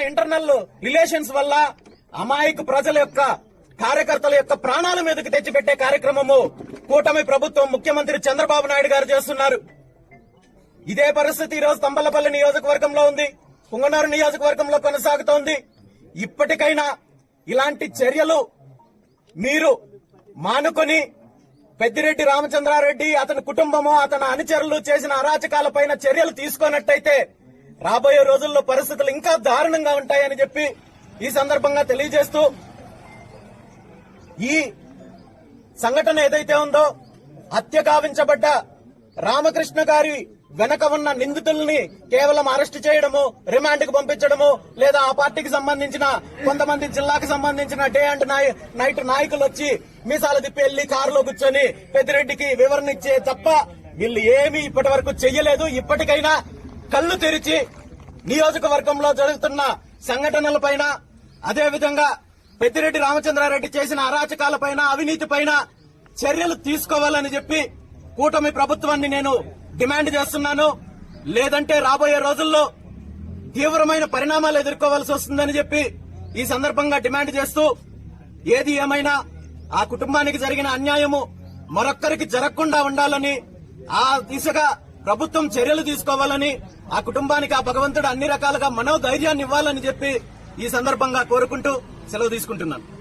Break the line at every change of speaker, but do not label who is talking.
Internal relations వల్ల అమాయక ప్రజల యొక్క కార్యకర్తల యొక్క ప్రాణాల మీదకి తెచ్చిపెట్టే కార్యక్రమము కూటమి ప్రభుత్వం ముఖ్యమంత్రి చంద్రబాబు నాయుడు గారు చేస్తున్నారు. ఇదే పరిస్థితి ఈ రోజు తంబలపల్లి నియోజకవర్గంలో ఉంది. పుంగనూరు నియోజకవర్గంలో కొనసాగుతోంది. ఇప్పటికైనా ఇలాంటి చర్యలు మీరు మానుకొని పెద్దిరెడ్డి రామచంద్రారెడ్డి అతని కుటుంబము అతని అనుచరులు చేసిన అరాచకాలపైన చర్యలు తీసుకున్నట్టయితే రాబోయే రోజుల్లో పరిస్థితులు ఇంకా దారుణంగా ఉంటాయని చెప్పి ఈ సందర్భంగా తెలియజేస్తూ ఈ సంఘటన ఏదైతే ఉందో హత్య కావించబడ్డ రామకృష్ణ గారి వెనక ఉన్న నిందితుల్ని కేవలం అరెస్ట్ చేయడము రిమాండ్కు పంపించడము లేదా ఆ పార్టీకి సంబంధించిన కొంతమంది జిల్లాకు సంబంధించిన డే అండ్ నైట్ నాయకులు వచ్చి మీసాలు తిప్పి వెళ్ళి కారులో కూర్చొని పెద్దిరెడ్డికి వివరణ ఇచ్చే తప్ప వీళ్ళు ఏమీ ఇప్పటి వరకు చెయ్యలేదు. ఇప్పటికైనా కళ్ళు తెరిచి నియోజకవర్గంలో జరుగుతున్న సంఘటనలపైన అదేవిధంగా పెద్దిరెడ్డి రామచంద్రారెడ్డి చేసిన అరాచకాలపైన అవినీతిపైన చర్యలు తీసుకోవాలని చెప్పి కూటమి ప్రభుత్వాన్ని నేను డిమాండ్ చేస్తున్నాను. లేదంటే రాబోయే రోజుల్లో తీవ్రమైన పరిణామాలు ఎదుర్కోవాల్సి వస్తుందని చెప్పి ఈ సందర్భంగా డిమాండ్ చేస్తూ ఏది ఏమైనా ఆ కుటుంబానికి జరిగిన అన్యాయము మరొక్కరికి జరగకుండా ఉండాలని ఆ దిశగా ప్రభుత్వం చర్యలు తీసుకోవాలని ఆ కుటుంబానికి ఆ భగవంతుడు అన్ని రకాలుగా మనోధైర్యాన్ని ఇవ్వాలని చెప్పి ఈ సందర్భంగా కోరుకుంటూ సెలవు తీసుకుంటున్నాను.